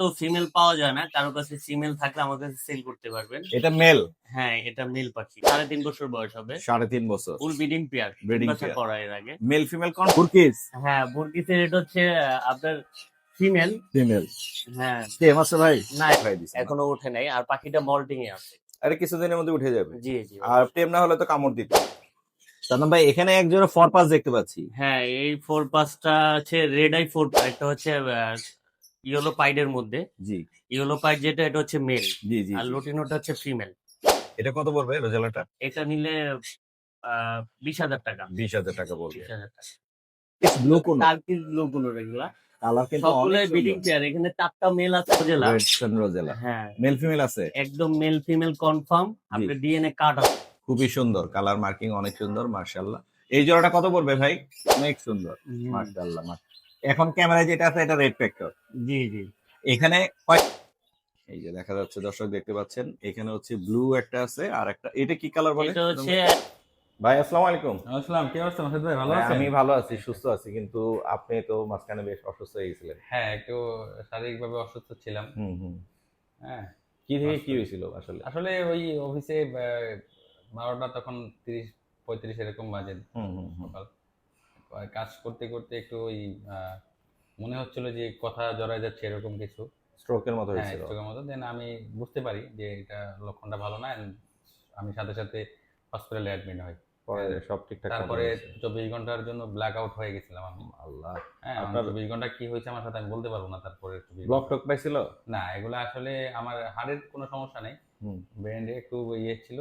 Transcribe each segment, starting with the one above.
তো ফিমেল পাওয়া যায় না। কারও কাছে ফিমেল থাকলে আমার কাছে সেল করতে পারবেন। এটা মেল হ্যাঁ এটা মেল পাখি। সাড়ে তিন বছর বয়স হবে। সাড়ে তিন বছর। ফুল ব্রিডিং পেয়ার বাচ্চা করা এর আগে। মেল ফিমেল কোন? কুরকিস হ্যাঁ বুর্গিসের এটা হচ্ছে আপনার ফিমেল ফিমেল হ্যাঁ। টেম আছে ভাই? না। এখনও ওঠে নাই। আর পাখিটা মল্টিং এ আছে। আরে কিছুদিনের মধ্যে উঠে যাবে। জি জি। আর টেম না হলে তো কামড় দিত সাদম ভাই এখানে এক জোড়া ফর পাস দেখতে পাচ্ছি। হ্যাঁ এই ফোর পাঁচটা হচ্ছে রেড আই ফোর একটা হচ্ছে ইয়েলো পাইডের মধ্যে। জি। ইয়েলো পাইড যেটা এটা হচ্ছে মেল জি জি আর লোটিনোটা হচ্ছে ফিমেল এটা কত পড়বে রোজালাটা এটা নিলে বিশ হাজার টাকা। বিশ হাজার টাকা পড়বে। বিশ হাজার টাকা। ব্লু কোন লোকগুলো এগুলা। কালার কিন্তু এখানে চারটা মেল আছে রোজেলা হ্যাঁ। মেল ফিমেল আছে? একদম male female confirm DNA card আছে। খুবই সুন্দর। কালার মার্কিং অনেক সুন্দর মার্শাল্লাহ এই জোড়াটা কত পড়বে ভাই? অনেক সুন্দর। মার্শাল্লাহ এখন ক্যামেরায় যেটা আছে এটা রেড ফ্যাক্টর জি জি। এখানে এই যে দেখা যাচ্ছে দর্শক দেখতে পাচ্ছেন এখানে হচ্ছে ব্লু একটা আছে আর একটা এটা কি কালার বলে? এটা হচ্ছে ভাই আসসালামু আলাইকুম। আসসালাম কি অবস্থা মাসুদ ভাই ভালো আছেন? আমি ভালো আছি সুস্থ আছি কিন্তু আপনি তো মাঝখানে বেশ অসুস্থ হয়ে গেছিলেন। হ্যাঁ একটু শারীরিকভাবে অসুস্থ ছিলাম। হুম হুম। হ্যাঁ। কি থেকে কি হয়েছিল আসলে? আসলে ওই অফিসে বারোটা তখন তিরিশ পঁয়ত্রিশ এরকম বাজে। হুম হুম। সকাল। কাজ করতে করতে একটু ওই মনে হচ্ছিল যে কথা জড়ায় যাচ্ছে এরকম কিছু। স্ট্রোকের মতো হ্যাঁ হয়েছিল। চোখের মতো। দেন আমি বুঝতে পারি যে এটা লক্ষণটা ভালো না আমি সাথে সাথে হসপিটালে অ্যাডমিট হই। পরে সব ঠিকঠাক তারপরে চব্বিশ ঘণ্টার জন্য ব্ল্যাক আউট হয়ে গেছিলাম আমি। আল্লাহ হ্যাঁ আপনার- চব্বিশ ঘণ্টা কি হয়েছে আমার সাথে আমি বলতে পারব না তারপরে ব্লক টক পাইছিল? না এগুলো আসলে আমার হাড়ের কোনো সমস্যা নেই। হুম। ব্রেনে একটু ইয়ে ছিল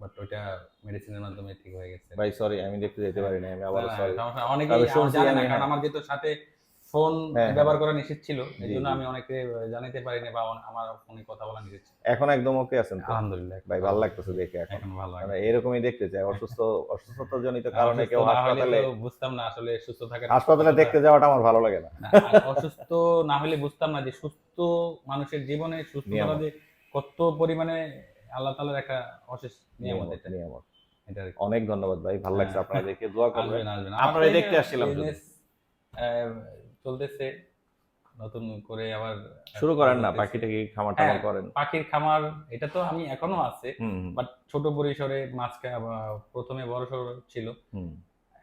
বাট ওইটা মেডিসিনের মাধ্যমে ঠিক হয়ে গেছে। ভাই সরি আমি দেখতে যেতে পারি না আমি আবার না, না, সরি। অনেকেই জানে না কারণ। আমার যেহেতু সাথে ফোন হ্যাঁ, ব্যবহার করা নিষেধ ছিল এই জন্য আমি অনেকে জানাতে পারিনি বা আমার ফোনে কথা বলা নিষেধ এখন একদম ওকে আছেন আলহামদুলিল্লাহ ভাই ভালো লাগতেছে দেখে এখন। ভালো মানে লাগে এরকমই দেখতে চাই অসুস্থ অসুস্থতার জনিত কারণে কেউ না হাসপাতালে বুঝতাম না আসলে সুস্থ থাকার হাসপাতালে দেখতে যাওয়াটা আমার ভালো লাগে না। না, অসুস্থ না হলে বুঝতাম না যে সুস্থ মানুষের জীবনে সুস্থ। যে কত পরিমাণে আল্লাহ তাআলার একটা অশেষ নিয়ামত এটা। নিয়ামত। এটা অনেক ধন্যবাদ ভাই ভালো লাগছে আপনারা দেখে দোয়া করবেন। আপনারা দেখতে আসছিলাম চলতেছে। নতুন করে আবার শুরু করেন না পাখি পাখিটা কি খামার টামার হ্যাঁ। করেন। পাখির খামার এটা তো আমি এখনও আছে বাট ছোট পরিসরে মাঝকে প্রথমে বড় সড় ছিল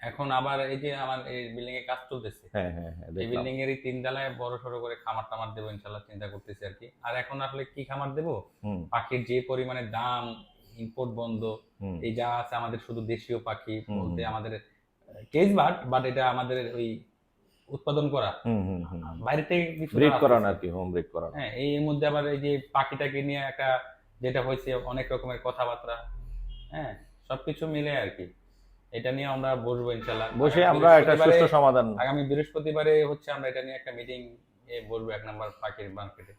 এখন আবার এই যে আমার এই বিল্ডিং এ কাজ চলতেছে হ্যাঁ হ্যাঁ হ্যাঁ এই বিল্ডিং এরই তিন তলায় বড় সড়ো করে খামার টামার দেবো ইনশাল্লাহ চিন্তা করতেছি আর কি। আর এখন আসলে কি খামার দেবো? পাখির যে পরিমাণে দাম ইম্পোর্ট বন্ধ এই যা আছে আমাদের শুধু দেশীয় পাখি বলতে আমাদের কেজ বাট বাট এটা আমাদের ওই উৎপাদন করা। বাইরে থেকে কিছু ব্রিড। করানো আর কি হোম ব্রিড করানো। হ্যাঁ এই এর মধ্যে আবার এই যে পাখিটাকে নিয়ে একটা যেটা হয়েছে অনেক রকমের কথাবার্তা হ্যাঁ সবকিছু মিলে আর কি। এটা নিয়ে আমরা বসবো ইনশাল্লাহ বসে আমরা একটা সুষ্ঠু সমাধান। আগামী বৃহস্পতিবারে হচ্ছে আমরা এটা নিয়ে একটা মিটিং এ বসবো এক নাম্বার পাখির মার্কেটে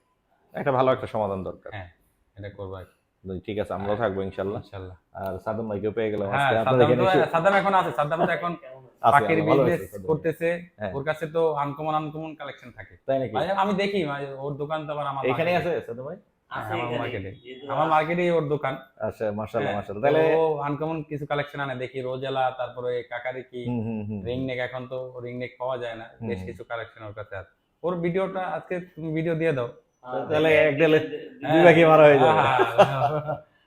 একটা ভালো একটা সমাধান দরকার। হ্যাঁ এটা করব আর কি। ঠিক আছে আমরাও থাকব ইনশাল্লাহ ইনশাল্লাহ আর সাদম ভাইকেও পেয়ে গেলাম হ্যাঁ আজকে। সাদ্দাম আপনাদের এখানে সাদ্দাম এখন আছে সাদ্দাম তো এখন পাখির বিজনেস করতেছে হ্যাঁ। ওর কাছে তো আনকমন আনকমন কালেকশন থাকে। তাই নাকি? আমি দেখি মানে ওর দোকান তো আবার আমার এখানে আছে সাদম ভাই? আছে আমার এখানে। আমার মার্কেটেই ওর দোকান। আচ্ছা মাশাআল্লাহ হ্যাঁ, মাশাআল্লাহ। তাহলে আনকমন কিছু কালেকশন আনে। দেখি রোজেলা তারপরে কাকারি কি রিং নেক এখন তো রিং নেক পাওয়া যায় না। বেশ কিছু কালেকশন ওর কাছে আছে। ওর ভিডিওটা আজকে তুমি ভিডিও দিয়ে দাও। তাহলে এক ডেলে হ্যাঁ। মারা হয়ে যাবে। হ্যাঁ,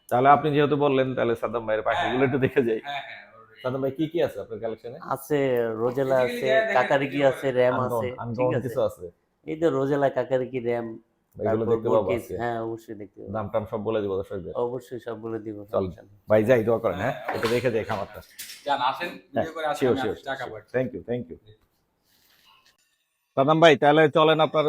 তাহলে আপনি যেহেতু বললেন তাহলে সাদ্দাম ভাইয়ের পাখিগুলো একটু দেখে যাই। হ্যাঁ, হ্যাঁ, সাদ্দাম ভাই কি কি আছে আপনার কালেকশনে আছে রোজেলা আছে কাকারিকি আছে র্যাম আছে ঠিক আছে। কিছু আছে। এই তো রোজেলা কাকারিকি র্যাম এগুলো দেখতে পাবো হ্যাঁ অবশ্যই দেখতে পাবো। দাম টাম সব বলে দিব দর্শকদের। অবশ্যই সব বলে দিব চল। ভাই যাই দোয়া করেন হ্যাঁ? এটা দেখে যাই খামারটা। যান আসেন ভিডিও করে আসেন টাকা। Thank you thank you Saddam ভাই তাহলে চলেন আপনার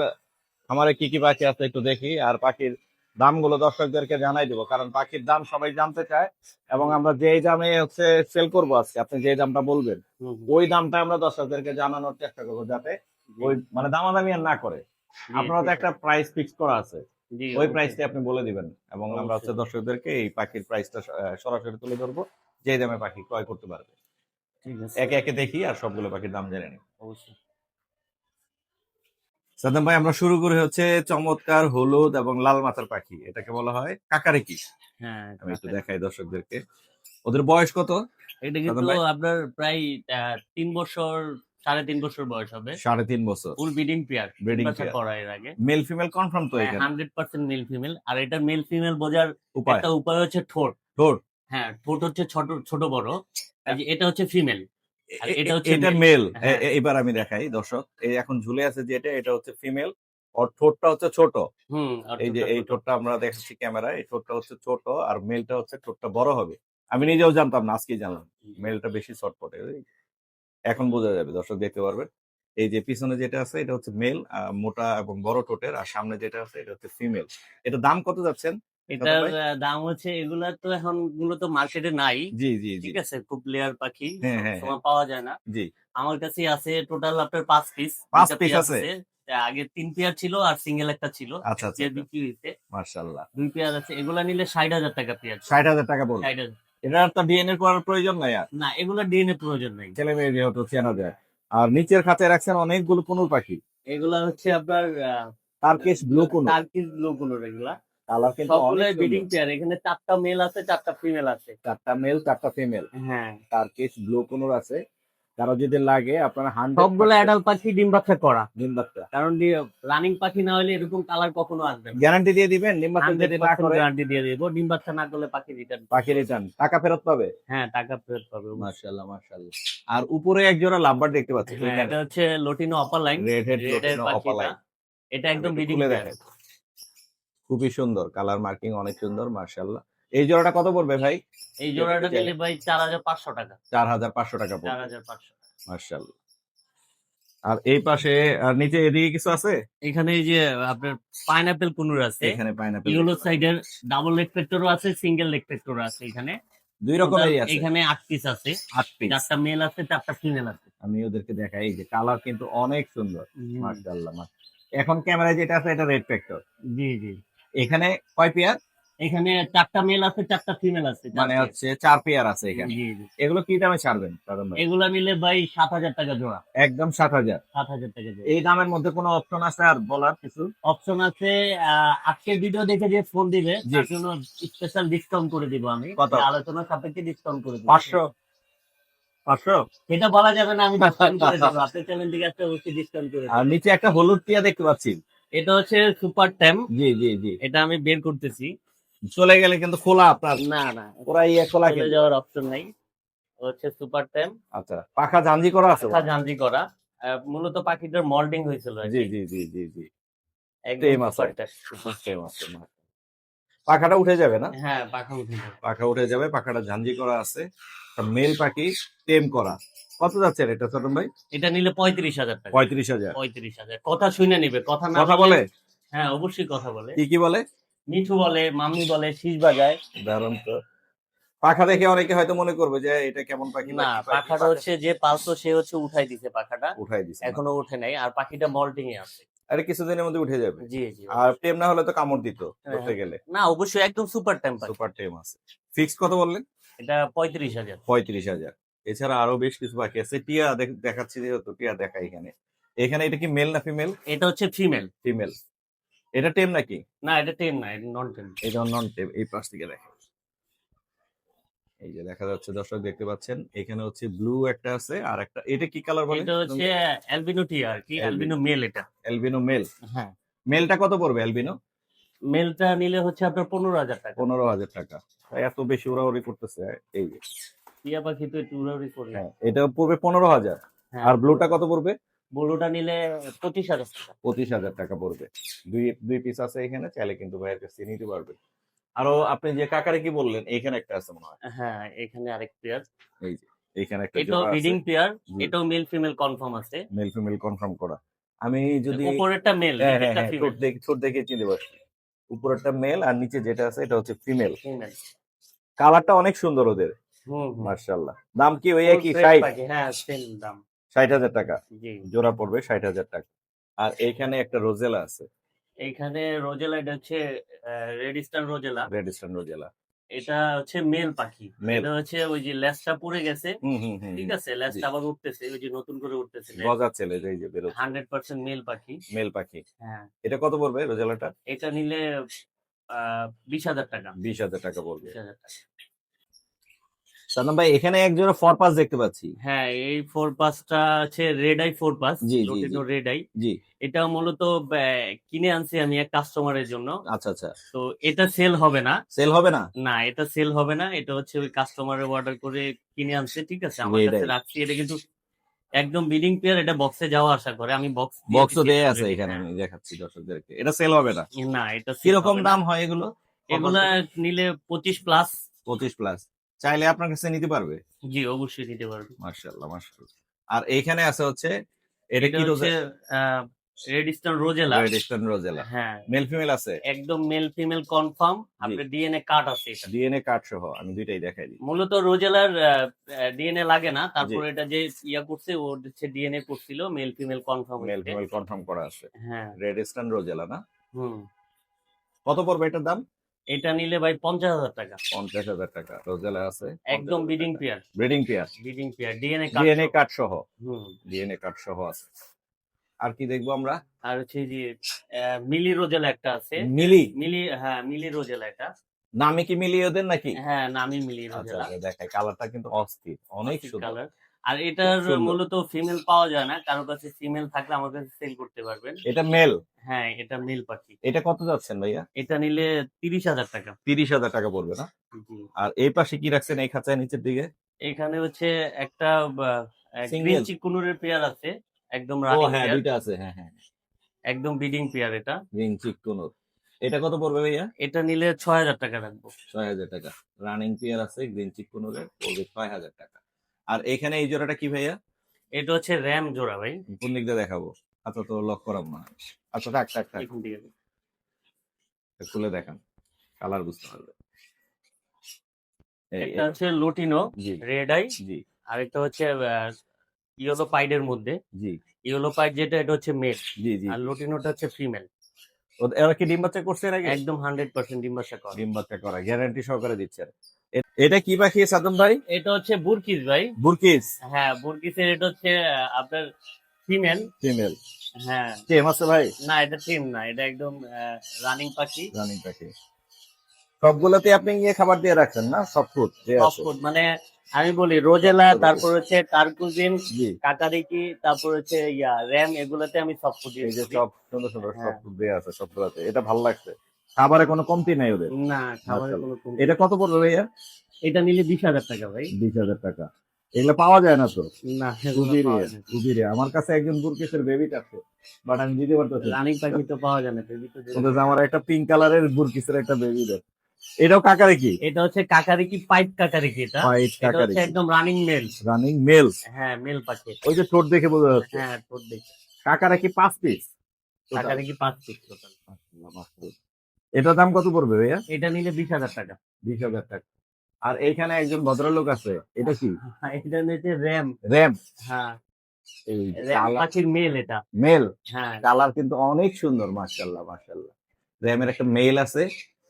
আমারে কি কি পাখি আছে একটু দেখি আর পাখির দামগুলো দর্শকদেরকে জানাই দিব কারণ পাখির দাম সবাই জানতে চায় এবং আমরা যেই দামে হচ্ছে সেল করব আজকে আপনি যে দামটা বলবেন। ওই দামটা আমরা দর্শকদেরকে জানানোর চেষ্টা করব যাতে ওই মানে দামাদামি আর না করে। আপনারা তো একটা প্রাইস ফিক্স করা আছে। ওই। প্রাইসটা আপনি বলে দিবেন এবং আমরা হচ্ছে দর্শকদেরকে এই পাখির প্রাইসটা সরাসরি তুলে ধরবো। যে দামে পাখি ক্রয় করতে পারবে। একে একে দেখি আর সবগুলো পাখির দাম জেনে নিই। অবশ্যই। সাদ্দাম ভাই আমরা শুরু করে হচ্ছে চমৎকার হলুদ এবং লাল মাথার পাখি। এটাকে বলা হয় কাকারেকি। হ্যাঁ আমি একটু দেখাই দর্শকদেরকে। ওদের বয়স কত? এটা সাদম কিন্তু আপনার প্রায় তিন বছর সাড়ে তিন বছর বয়স হবে। সাড়ে তিন বছর। ফুল ব্রিডিং পেয়ার Breeding বাচ্চা করা এর আগে। মেল ফিমেল কনফার্ম তো এখানে। হান্ড্রেড পার্সেন্ট মেল ফিমেল আর এটা মেল ফিমেল বোঝার একটা উপায় হচ্ছে ঠোঁট। ঠোঁট। হ্যাঁ ঠোঁট হচ্ছে ছোট ছোট বড়। এটা হচ্ছে ফিমেল এটা হচ্ছে এটা মেল হ্যাঁ। এবার আমি দেখাই দর্শক। এই এখন ঝুলে আছে যেটা এটা এটা হচ্ছে ফিমেল ওর ঠোঁটটা হচ্ছে ছোট। হুম আর এই যে এই। ঠোঁটটা আমরা দেখাচ্ছি ক্যামেরা এই ঠোঁটটা হচ্ছে ছোট আর মেলটা হচ্ছে ঠোঁটটা বড় হবে। আমি নিজেও জানতাম না আজকেই জানলাম। মেলটা বেশি এই। এখন বোঝা যাবে দর্শক দেখতে পারবেন। এই যে পিছনে যেটা আছে এটা হচ্ছে মেল মোটা এবং বড় ঠোঁটের আর সামনে যেটা আছে এটা হচ্ছে ফিমেল এটা দাম কত যাচ্ছেন? এটার দাম হচ্ছে এগুলা তো এখন মূলত মার্কেটে নাই। জি জি ঠিক আছে? খুব লেয়ার পাখি হ্যাঁ, হ্যাঁ, পাওয়া যায় না। জি। আমার কাছে আছে টোটাল আপনার পাঁচ পিস পাঁচ piece আছে? আগে তিন পেয়ার ছিল আর সিঙ্গেল একটা ছিল আচ্ছা আচ্ছা পেয়ার বিক্রি মার্শাল্লাহ দুই পেয়ার আছে। এগুলা নিলে ষাট হাজার টাকা পেয়ার ষাট হাজার টাকা ষাট হাজার। এটা তো ডিএনএ করার প্রয়োজন নাই আর। না এগুলা ডিএনএ প্রয়োজন নাই। ছেলে মেয়ে যেহেতু চেনা যায়। আর নিচের খাতে রাখছেন অনেকগুলো কুনুর পাখি এগুলা হচ্ছে আপনার তার কেস ব্লু কুনুর টার্কিস ব্লু গুলোর এগুলা। কালার কিন্তু অনেক ব্রিডিং পেয়ার এখানে চারটা মেল আছে চারটা ফিমেল আছে। চারটা মেল চারটা ফিমেল হ্যাঁ। তার কেস ব্লু কুনুর আছে। কারও যদি লাগে আপনারা হান্ড্রেড সবগুলো অ্যাডাল্ট পাখি ডিম বাচ্চা করা। ডিম বাচ্চা। কারণ রানিং পাখি না হলে এরকম কালার কখনো আসবে গ্যারান্টি দিয়ে দিবেন ডিম বাচ্চা গ্যারান্টি দিয়ে দেবো। ডিম বাচ্চা না করলে পাখি রিটার্ন পাখি রিটার্ন টাকা ফেরত পাবে? হ্যাঁ টাকা ফেরত পাবে। মাশাআল্লাহ মাশাআল্লাহ। আর উপরে এক জোড়া লাম্বার দেখতে পাচ্ছি হ্যাঁ এটা হচ্ছে lutino upper line red head এর অপার লাইন এটা একদম দেখেন। খুবই সুন্দর। কালার মার্কিং অনেক সুন্দর মাশাআল্লাহ। এই জোড়াটা কত পড়বে ভাই? এই জোড়াটা। নিলে ভাই চার হাজার পাঁচশো টাকা। চার হাজার পাঁচশো টাকা চার পড়বে হাজার পাঁচশো মাশাআল্লাহ। আর এই পাশে আর নিচে এদিকে কিছু আছে? এখানে এই যে আপনার পাইনাপেল কুনুর আছে। এখানে পাইনাপল ইউলো সাইডের ডাবল লেগ ফ্যাক্টরও আছে সিঙ্গেল লেগ ফ্যাক্টরও আছে এখানে। দুই রকমেরই আছে। এখানে আট পিস আছে। আট পিস চারটা মেল আছে চারটা ফিমেল আছে। আমি ওদেরকে দেখাই এই যে কালার কিন্তু অনেক সুন্দর। মাশাআল্লাহ মাশাআল্লাহ। এখন ক্যামেরায় যেটা আছে এটা রেড ফ্যাক্টর জি জি। এখানে কয় পেয়ার? এখানে চারটা মেল আছে চারটা ফিমেল আছে মানে হচ্ছে চার পেয়ার আছে এখানে। এগুলো কি দামে ছাড়বেন? এগুলা ভাই সাত হাজার টাকা জোড়া। একদম সাত হাজার। সাত হাজার টাকা জোড়া। এই দামের মধ্যে কোনো অপশন আছে আর বলার কিছু? অপশন আছে আহ, আজকের ভিডিও দেখে যে ফোন দিবে। তার জন্য স্পেশাল ডিসকাউন্ট করে দিব আমি। কত? আলোচনা সাপেক্ষে ডিসকাউন্ট করে দিব। পাঁচশো? পাঁচশো? সেটা বলা যাবে না আমি ডিসকাউন্ট করে দেবো। আপনার চ্যানেল থেকে একটা অবশ্যই ডিসকাউন্ট করে আর নিচে একটা হলুদ টিয়া দেখতে পাচ্ছি। এটা হচ্ছে সুপার ট্যাম জি জি জি। এটা আমি বের করতেছি। চলে গেলে কিন্তু খোলা আপনার না না পুরা ইয়ে খোলা চলে কিন্তু। যাওয়ার অপশন নাই। হচ্ছে সুপার ট্যাম আচ্ছা পাখা জাঞ্জি করা আছে? পাখা জানজি করা। মূলত পাখিটার মল্ডিং হয়েছিল জি জি জি জি জি। একদম পাখাটা উঠে যাবে না? হ্যাঁ পাখা উঠে যাবে। পাখা উঠে যাবে পাখাটা ঝাঞ্জি করা আছে। মেল পাখি টেম করা। কত যাচ্ছে এটা ছোট ভাই? এটা নিলে পঁয়ত্রিশ হাজার টাকা। পঁয়ত্রিশ হাজার। পঁয়ত্রিশ হাজার। কথা শুনে নিবে কথা না কথা বলে? হ্যাঁ অবশ্যই কথা বলে। কি কি বলে? মিঠু বলে মামি বলে শীষ বাজায়। দারুণ তো পাখা দেখে অনেকে হয়তো মনে করবে যে এটা কেমন পাখি না পাখাটা হচ্ছে যে পালতো সে হচ্ছে উঠাই দিছে পাখাটা। উঠাই দিছে এখনও উঠে নাই আর পাখিটা মল্টিং এ আছে। আরে কিছুদিনের মধ্যে উঠে যাবে। জি জি আর টেম না হলে তো কামড় দিত হ্যাঁ। করতে গেলে। না অবশ্যই একদম সুপার টেম্পার সুপার টেম আছে। ফিক্স কত বললেন? এটা পঁয়ত্রিশ হাজার। পঁয়ত্রিশ হাজার। এছাড়া আরও বেশ কিছু পাখি আছে। টিয়া দেখ- দেখাচ্ছি যেহেতু টিয়া দেখা এখানে। এখানে এটা কি মেল না ফিমেল এটা হচ্ছে ফিমেল ফিমেল এটা টেম নাকি? না এটা টেম না এটা নন টেম যেমন নন টেম এই পাশ থেকে দেখেন। এই যে দেখা যাচ্ছে দর্শক দেখতে পাচ্ছেন এখানে হচ্ছে ব্লু একটা আছে আর একটা এটা কি কালার বলে এটা হচ্ছে অ্যালবিনো টিয়া আর কি। অ্যালবিনো। মেল এটা। Albino male. হ্যাঁ। মেলটা কত পড়বে এলবিনো মেলটা নিলে হচ্ছে আপনার পনেরো হাজার টাকা। পনেরো হাজার টাকা। এত বেশি ওরাওরি করতেছে এই যে। টিয়া পাখি তো একটু উড়াউড়ি করে। হ্যাঁ এটা পড়বে পনেরো হাজার। হ্যাঁ, আর ব্লুটা কত পড়বে? ব্লুটা নিলে পঁচিশ হাজার টাকা। পঁচিশ হাজার টাকা পড়বে। দুই দুই পিস আছে এখানে চাইলে কিন্তু ভাইয়ের কাছে নিতে পারবে। আরও আপনি যে কাকারে কি বললেন এখানে একটা আছে মনে হয়। হ্যাঁ এখানে আরেক পেয়ার এই যে এখানে একটা এটাও ব্রিডিং পেয়ার এটাও মেল ফিমেল কনফার্ম আছে। মেল ফিমেল কনফার্ম করা। আমি যদি উপরেরটা মেল এটা ফিমেল ঠোঁট দেখে চিনতে পারছি। উপরেরটা মেল আর নিচে যেটা আছে এটা হচ্ছে ফিমেল ফিমেল কালারটা অনেক সুন্দর ওদের। মার্শাল্লাহ দাম কি ওই একই Full ষাট fresh পাখি, হ্যাঁ সেম দাম। ষাট হাজার টাকা। জোড়া পড়বে ষাট হাজার টাকা। আর এইখানে একটা রোজেলা আছে। এইখানে রোজেলা এটা হচ্ছে red star rosella. Red star rosella. এটা হচ্ছে মেল পাখি। এটা হচ্ছে ওই যে লেজটা পড়ে গেছে। ঠিক আছে? লেজটা আবার উঠতেছে ওই যে নতুন করে উঠতেছে গজা ছেলে এই যে বেরো হান্ড্রেড পার্সেন্ট মেল পাখি। মেল পাখি। হ্যাঁ। এটা কত পড়বে রোজেলাটা? এটা নিলে বিশ হাজার টাকা। বিশ হাজার টাকা পড়বে। টাকা। সাদ্দাম ভাই এখানে এক জোড়া ফর পাস দেখতে পাচ্ছি। হ্যাঁ এই ফোর পাসটা আছে রেড আই ফোর পাস জি, জি, রেড আই জি। এটা মূলত কিনে আনছি আমি এক কাস্টমারের জন্য। আচ্ছা আচ্ছা। তো এটা সেল হবে না। সেল হবে না? না এটা সেল হবে না। এটা হচ্ছে ওই কাস্টমারের অর্ডার করে কিনে আনছে ঠিক আছে? আমার কাছে রাখছি। এটা কিন্তু একদম বিডিং পেয়ার এটা বক্সে যাওয়া আশা করে। আমি বক্স বক্সও দেয়া আছে এখানে আমি দেখাচ্ছি দর্শকদেরকে। এটা সেল হবে না। না এটা কীরকম দাম হয় এগুলো? এগুলা নিলে পঁচিশ প্লাস পঁচিশ প্লাস চাইলে আপনার কাছে নিতে পারবে। জি অবশ্যই নিতে পারবে। মার্শাল্লাহ মার্শাল্লাহ আর এইখানে আছে হচ্ছে এটা কি হচ্ছে red stone rosella red stone rosella হ্যাঁ। মেল ফিমেল আছে? একদম মেল ফিমেল কনফার্ম আপনার ডিএনএ কার্ড আছে এটা ডিএনএ কার্ড সহ আমি দুইটাই দেখাই দিই। মূলত রোজেলার ডিএনএ লাগে না। তারপর এটা যে ইয়া করছে ও হচ্ছে ডিএনএ করছিল male female confirm male female confirm করা আছে। হ্যাঁ। রেড স্টোন রোজেলা না? হুম। কত পড়বে এটার দাম? এটা নিলে ভাই পঞ্চাশ হাজার টাকা। পঞ্চাশ হাজার টাকা রোজেলা আছে। একদম breeding pair breeding pair breeding pair DNA DNA card সহ। হুম। ডিএনএ কার্ড সহ আছে। আর কি দেখব আমরা? আর হচ্ছে যে মিলি রোজেলা একটা আছে। মিলি? মিলি হ্যাঁ মিলি রোজেলা এটা। নামে কি মিলি ওদের নাকি? হ্যাঁ নামি মিলি আচ্ছা রোজেলা। আচ্ছা, দেখাই। কালারটা কিন্তু অস্থির অনেক সুন্দর। কালার আর এটার মূলত ফিমেল পাওয়া যায় না কারও কাছে ফিমেল থাকলে আমার কাছে সেল করতে পারবেন। এটা মেল হ্যাঁ এটা মেল পাখি। এটা কত যাচ্ছেন ভাইয়া? এটা নিলে তিরিশ হাজার টাকা। তিরিশ হাজার টাকা পড়বে না? আর এই পাশে কি রাখছেন? এই খাঁচায় নিচের দিকে? এখানে হচ্ছে একটা? গ্রিন চিকুনুরের পেয়ার আছে একদম রানিং হ্যাঁ দুইটা আছে হ্যাঁ হ্যাঁ। একদম বিডিং পেয়ার এটা। রিং চিক কোনোর। এটা কত পড়বে ভাইয়া? এটা নিলে ছয় হাজার টাকা রাখব। ছয় হাজার টাকা। রানিং পেয়ার আছে গ্রিন চিক কোনোরের পড়বে ছয় হাজার টাকা। আর এখানে এই জোড়াটা কি ভাইয়া? এটা হচ্ছে র্যাম জোড়া ভাই। কোন দিক দিয়ে দেখাবো? আচ্ছা তো লক করাম না আচ্ছা থাক থাক থাক। খুলে দেখান। কালার বুঝতে পারবে। একটা হচ্ছে লুটিনো জি। রেড আই জি। আর একটা হচ্ছে ইয়েলো পাইডের মধ্যে। জি। ইয়েলো পাইড যেটা এটা হচ্ছে মেল জি জি। আর লুটিনোটা হচ্ছে ফিমেল এরা কি ডিম বাচ্চা করছে নাকি একদম হান্ড্রেড পার্সেন্ট ডিম্বাসা করা। ডিম বাচ্চা করা গ্যারান্টি সহকারে দিচ্ছেন এটা কি পাখি সাদম ভাই? এটা হচ্ছে বুরকিস ভাই। বুরকিস? হ্যাঁ বুরকিসের এটা হচ্ছে আপনার ফিমেল। ফিমেল। হ্যাঁ। টেম আছে ভাই? না এটা টিম না এটা একদম রানিং পাখি। রানিং পাখি। সবগুলোতে আপনি গিয়ে খাবার দিয়ে রাখছেন না? সব ফুড Top food, মানে আমি বলি রোজেলা তারপর হচ্ছে টার্কুজিন জি। কাকারিকি তারপর হচ্ছে ইয়া র্যাম এগুলোতে আমি সব ফুড এই যে সব সুন্দর সুন্দর সব হ্যাঁ। ফুড দেওয়া আছে এটা ভালো লাগছে। খাবারে কোনো কমতি নাই ওদের। না মাশাআল্লাহ। কোনো কমতি এটা কত পড়বে ভাইয়া? এটা নিলে বিশ হাজার টাকা ভাই। বিশ হাজার টাকা। এগুলো পাওয়া যায় না তো? না খুবই আমার কাছে একজন বুরকিসের বেবিট আছে বাট আমি দিতে পারতেছি। রানিং পাখি তো পাওয়া যায় না baby তো আমার একটা পিঙ্ক কালারের বুরকিসের একটা বেবি দেয়। এটাও কাকারে কি এটা হচ্ছে কাকারিকি পাইপ কাকারিকি এটা। হোয়াইট এটা কাকারে হচ্ছে একদম রানিং মেল রানিং মেল হ্যাঁ মেল পাখি। ওই যে ঠোঁট দেখে বোঝা যাচ্ছে। হ্যাঁ তোর দেখে। কাকারে কি পাঁচ পিস কাকারিকি পাঁচ পিস টোটাল এটার দাম কত পড়বে ভাইয়া? এটা নিলে বিশ হাজার টাকা। বিশ হাজার টাকা। আর এইখানে একজন ভদ্রলোক আছে এটা কি? এটা নিচ্ছে র্যাম র্যাম হ্যাঁ। পাখির মেল এটা। মেল হ্যাঁ। কালার কিন্তু অনেক সুন্দর মাশাল্লাহ মাশাল্লাহ র্যামের একটা মেল আছে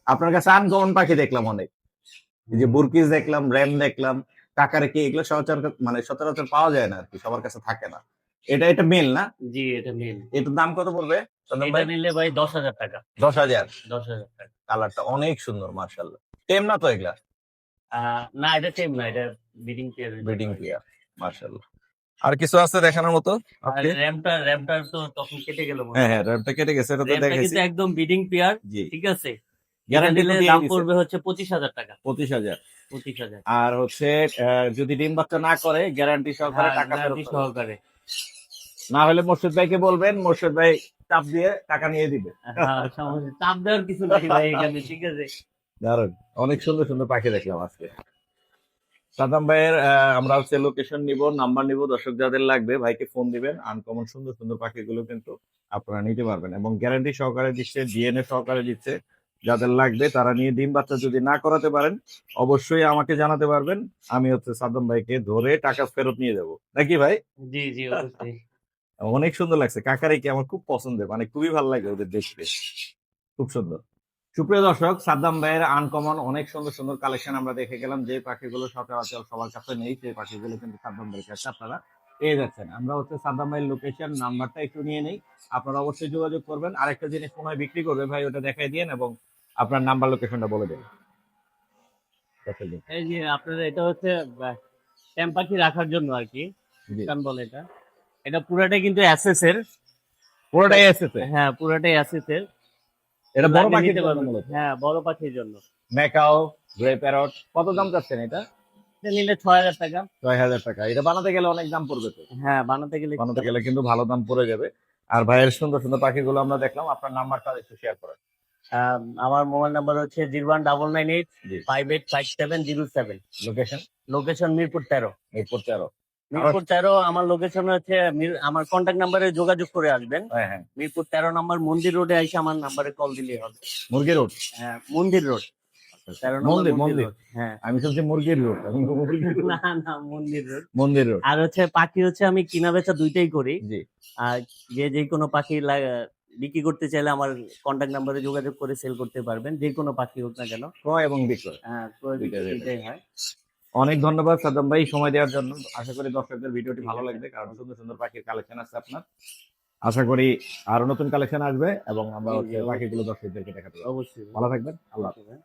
আপনার কাছে আনকমন পাখি দেখলাম অনেক। যে বুরকিস দেখলাম র্যাম দেখলাম কাকারে কি এগুলো সচরাচর মানে সচরাচর পাওয়া যায় না আর কি সবার কাছে থাকে না। এটা এটা মেল না? জি এটা মেল এটার দাম কত পড়বে? এটা ভাই? নিলে ভাই দশ হাজার টাকা। দশ হাজার? দশ হাজার টাকা। কালারটা অনেক সুন্দর মার্শাল্লাহ টেম না তো এগুলা? না এটা সেম না এটা বিডিং পেয়ার। ব্রিডিং প্লেয়ার মার্শাল্লাহ আর কিছু আছে দেখানোর মতো? র্যামটা র্যামটা তো তখন কেটে গেল হ্যাঁ। হ্যাঁ র্যামটা কেটে গেছে এটা তো কিন্তু একদম বিডিং পেয়ার ঠিক আছে? গ্যারান্টি দাম পড়বে হচ্ছে পঁচিশ হাজার টাকা। পঁচিশ হাজার। পঁচিশ হাজার। আর হচ্ছে যদি ডিম বাচ্চা না করে গ্যারান্টি সহকারে হ্যাঁ, টাকা ফেরত সহকারে। না হলে মোর্শেদ ভাইকে বলবেন মোর্শেদ ভাই চাপ দিয়ে টাকা নিয়ে দিবে। হ্যাঁ, চাপ দেওয়ার কিছু নাই ভাই এখানে ঠিক আছে। দারুণ অনেক সুন্দর সুন্দর পাখি দেখলাম আজকে। সাদাম ভাইয়ের আমরা হচ্ছে লোকেশন নিব নাম্বার নিব দর্শক যাদের লাগবে ভাইকে ফোন দিবেন। আনকমন সুন্দর সুন্দর পাখিগুলো কিন্তু আপনারা নিতে পারবেন এবং গ্যারান্টি সহকারে দিচ্ছে ডিএনএ সহকারে দিচ্ছে। যাদের লাগবে তারা নিয়ে ডিম বাচ্চা যদি না করাতে পারেন অবশ্যই আমাকে জানাতে পারবেন। আমি হচ্ছে সাদম ভাইকে ধরে টাকা ফেরত নিয়ে দেবো নাকি ভাই? জি জি অবশ্যই। অনেক সুন্দর লাগছে। কাকারে কি আমার খুব পছন্দের মানে খুবই ভালো লাগে ওদের দেখতে। খুব সুন্দর। সুপ্রিয় দর্শক সাদ্দাম ভাইয়ের আনকমন অনেক সুন্দর সুন্দর কালেকশন আমরা দেখে গেলাম। যে পাখিগুলো সচরাচর সবার কাছে নেই সেই পাখিগুলো কিন্তু সাদ্দাম ভাইয়ের কাছে আপনারা পেয়ে যাচ্ছেন। আমরা হচ্ছে সাদ্দাম ভাইয়ের লোকেশন নাম্বারটা একটু নিয়ে নেই। আপনারা অবশ্যই যোগাযোগ করবেন। আরেকটা জিনিস মনে বিক্রি করবে ভাই ওটা দেখাই দিন এবং আপনার নাম্বার লোকেশনটা বলে দেন। এই যে আপনার এটা হচ্ছে ট্যাম পাখি রাখার জন্য আর কি। বলে এটা। এটা পুরাটাই কিন্তু অ্যাসেস এর। পুরোটাই এসেছে হ্যাঁ পুরাটাই অ্যাসেস এর। এটা বড় পাখির জন্য হ্যাঁ বড় পাখির জন্য। ম্যাকাও গ্রে প্যারট কত দাম চাচ্ছেন এটা? এটা নিলে ছয় হাজার টাকা। ছয় হাজার টাকা। এটা বানাতে গেলে অনেক দাম পড়বে তো? হ্যাঁ বানাতে গেলে বানাতে গেলে কিন্তু ভালো দাম পড়ে যাবে। আর ভাইয়ের সুন্দর সুন্দর পাখিগুলো আমরা দেখলাম। আপনার নাম্বারটা একটু শেয়ার করেন। আমার মোবাইল নাম্বার হচ্ছে zero one double nine eight five eight five seven zero seven location location Mirpur তেরো। মিরপুর তেরো। মিরপুর তেরো আমার লোকেশন হচ্ছে আমার কন্ট্যাক্ট নাম্বারে যোগাযোগ করে আসবেন। হ্যাঁ হ্যাঁ। মিরপুর তেরো নম্বর মন্দির রোডে এসে আমার নাম্বারে কল দিলেই হবে। মুরগি রোড হ্যাঁ মন্দির রোড তেরো নম্বর মন্দির হ্যাঁ। আমি শুনছি মুরগির রোড না না মন্দির রোড মন্দির রোড আর হচ্ছে পাখি হচ্ছে আমি কিনা বেচা দুইটাই করি। যে যে কোনো পাখি লাগা- বিক্রি করতে চাইলে আমার কন্ট্যাক্ট নাম্বারে যোগাযোগ করে সেল করতে পারবেন যে কোনো পাখি হোক না কেন। ক্রয় এবং বিক্রয়। হ্যাঁ ক্রয় বিক্রি হয় অনেক ধন্যবাদ সাদ্দাম ভাই সময় দেওয়ার জন্য। আশা করি দর্শকদের ভিডিওটি ভালো লাগবে কারণ সুন্দর সুন্দর পাখির কালেকশন আছে আপনার। আশা করি আরও নতুন কালেকশন আসবে এবং আমরা। পাখিগুলো দর্শকদেরকে দেখাতে অবশ্যই। ভালো থাকবেন আল্লাহ হাফেজ।